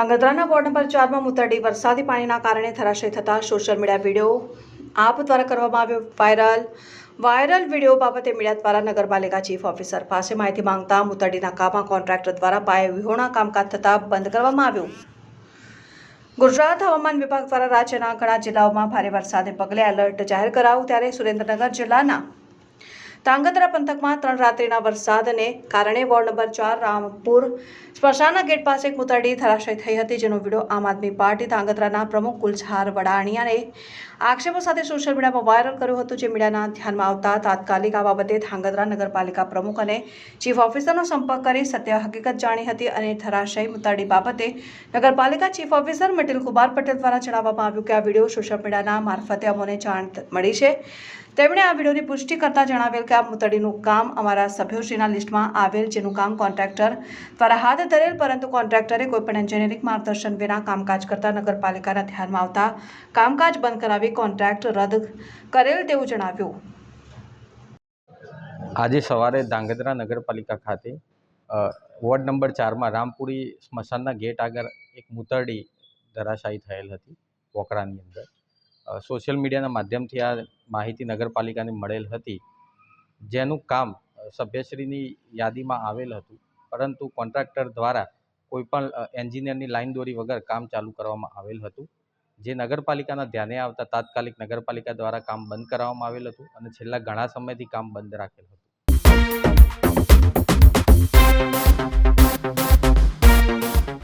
ધાંગધ્રાના ward number ચારમાં મુતરડી વરસાદી પાણીના કારણે ધરાશય થતા સોશિયલ મીડિયા વીડિયો આપ દ્વારા કરવામાં આવ્યો વાયરલ. વાયરલ વીડિયો બાબતે મીડિયા દ્વારા નગરપાલિકા ચીફ ઓફિસર પાસે માહિતી માંગતા મુતરડી નાકામાં કોન્ટ્રાક્ટર દ્વારા પાયે વિહોણા કામકાજ થતાં બંધ કરવામાં આવ્યું. ગુજરાત હવામાન વિભાગ દ્વારા રાજ્યના ઘણા જિલ્લાઓમાં ભારે વરસાદને પગલે એલર્ટ જાહેર કરાયું. ત્યારે સુરેન્દ્રનગર જિલ્લાના ધાંગધ્રા પંથકમાં ત્રણ રાત્રિના વરસાદને કારણે વોર્ડ નંબર ચાર રામપુર સ્મશાનના ગેટ પાસે એક મુતરડી ધરાશય થઈ હતી. જેનો વીડિયો આમ આદમી પાર્ટી ધાંગધ્રાના પ્રમુખ ગુલઝાર વડાણીયાને આક્ષેપો સાથે સોશિયલ મીડિયામાં વાયરલ કર્યો હતો. જે મીડિયાના ધ્યાનમાં આવતા તાત્કાલિક આ બાબતે ધાંગધ્રા નગરપાલિકા પ્રમુખ અને ચીફ ઓફિસરનો સંપર્ક કરી સત્ય હકીકત જાણી હતી અને ધરાશય મુતરડી બાબતે નગરપાલિકા ચીફ ઓફિસર મિટિલ કુમાર પટેલ દ્વારા જણાવવામાં આવ્યું કે આ વીડિયો સોશિયલ મીડિયાના મારફતે અમોને જાણ મળી છે. તેમણે આ વિડીયોની પુષ્ટિ કરતા જણાવેલ કે આ મુતડીનું કામ અમારા સભ્યોશ્રીના લિસ્ટમાં આવેલ જેનું કામ કોન્ટ્રાક્ટર દ્વારા હાથ ધરેલ, પરંતુ કોન્ટ્રાક્ટરે કોઈપણ એન્જિનિયરિંગ માર્ગદર્શન વિના કામકાજ કરતા નગરપાલિકાના ધ્યાનમાં આવતા કામકાજ બંધ કરાવી કોન્ટ્રાક્ટ રદ કરેલ તેવું જણાવ્યું. આજે સવારે ધાંગધ્રા નગરપાલિકા ખાતે વોર્ડ નંબર ચારમાં રામપુરી સ્મશાનના ગેટ આગળ એક મૂતરડી ધરાશાયી થયેલ હતી વોકરાની અંદર. સોશિયલ મીડિયાના માધ્યમથી આ માહિતી નગરપાલિકાને મળેલ હતી. જેનું કામ સભ્યશ્રીની યાદીમાં આવેલ હતું. પરંતુ કોન્ટ્રાક્ટર દ્વારા કોઈપણ એન્જિનિયરની લાઈન દોરી વગર કામ ચાલુ કરવામાં આવેલ હતું. જે નગરપાલિકાના ધ્યાને આવતા તાત્કાલિક નગરપાલિકા દ્વારા કામ બંધ કરાવવામાં આવેલ હતું અને છેલ્લા ઘણા સમયથી કામ બંધ રાખેલ હતું.